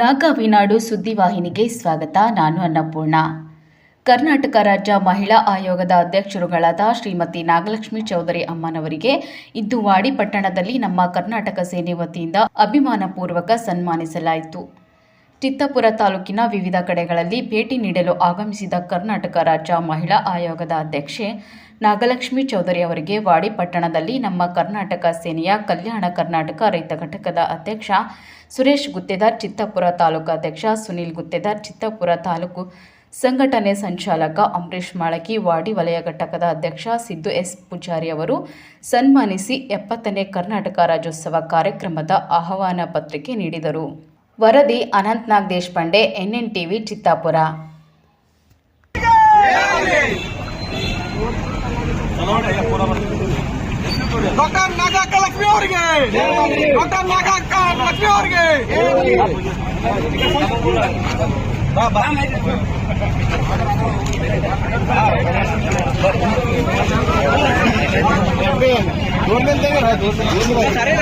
ನಾಗಾವಿನಾಡು ಸುದ್ದಿವಾಹಿನಿಗೆ ಸ್ವಾಗತ. ನಾನು ಅನ್ನಪೂರ್ಣ. ಕರ್ನಾಟಕ ರಾಜ್ಯ ಮಹಿಳಾ ಆಯೋಗದ ಅಧ್ಯಕ್ಷರುಗಳಾದ ಶ್ರೀಮತಿ ನಾಗಲಕ್ಷ್ಮಿ ಚೌಧರಿ ಅಮ್ಮನವರಿಗೆ ಇಂದು ವಾಡಿ ಪಟ್ಟಣದಲ್ಲಿ ನಮ್ಮ ಕರ್ನಾಟಕ ಸೇನೆ ವತಿಯಿಂದ ಅಭಿಮಾನಪೂರ್ವಕ ಸನ್ಮಾನಿಸಲಾಯಿತು. ಚಿತ್ತಾಪುರ ತಾಲೂಕಿನ ವಿವಿಧ ಕಡೆಗಳಲ್ಲಿ ಭೇಟಿ ನೀಡಲು ಆಗಮಿಸಿದ ಕರ್ನಾಟಕ ರಾಜ್ಯ ಮಹಿಳಾ ಆಯೋಗದ ಅಧ್ಯಕ್ಷೆ ನಾಗಲಕ್ಷ್ಮಿ ಚೌಧರಿ ಅವರಿಗೆ ವಾಡಿ ಪಟ್ಟಣದಲ್ಲಿ ನಮ್ಮ ಕರ್ನಾಟಕ ಸೇನೆಯ ಕಲ್ಯಾಣ ಕರ್ನಾಟಕ ರೈತ ಘಟಕದ ಅಧ್ಯಕ್ಷ ಸುರೇಶ್ ಗುತ್ತೇದಾರ್, ಚಿತ್ತಾಪುರ ತಾಲೂಕು ಅಧ್ಯಕ್ಷ ಸುನೀಲ್ ಗುತ್ತೇದಾರ್, ಚಿತ್ತಾಪುರ ತಾಲೂಕು ಸಂಘಟನೆ ಸಂಚಾಲಕ ಅಂಬರೀಷ್ ಮಾಳಕಿ ವಾಡಿ ವಲಯ ಘಟಕದ ಅಧ್ಯಕ್ಷ ಸಿದ್ದು ಎಸ್ ಪೂಜಾರಿ ಅವರು ಸನ್ಮಾನಿಸಿ ಎಪ್ಪತ್ತನೇ ಕರ್ನಾಟಕ ರಾಜ್ಯೋತ್ಸವ ಕಾರ್ಯಕ್ರಮದ ಆಹ್ವಾನ ಪತ್ರಿಕೆ ನೀಡಿದರು. ವರದಿ Anantnag Deshpande NN TV Chittapur doctor Nagakka Lakshmi ಅವರಿಗೆ ಡಾಕ್ಟರ್ ನಾಗಕ್ಕ ಲಕ್ಷ್ಮಿ ಅವರಿಗೆ ಸರಿ ಸರಿ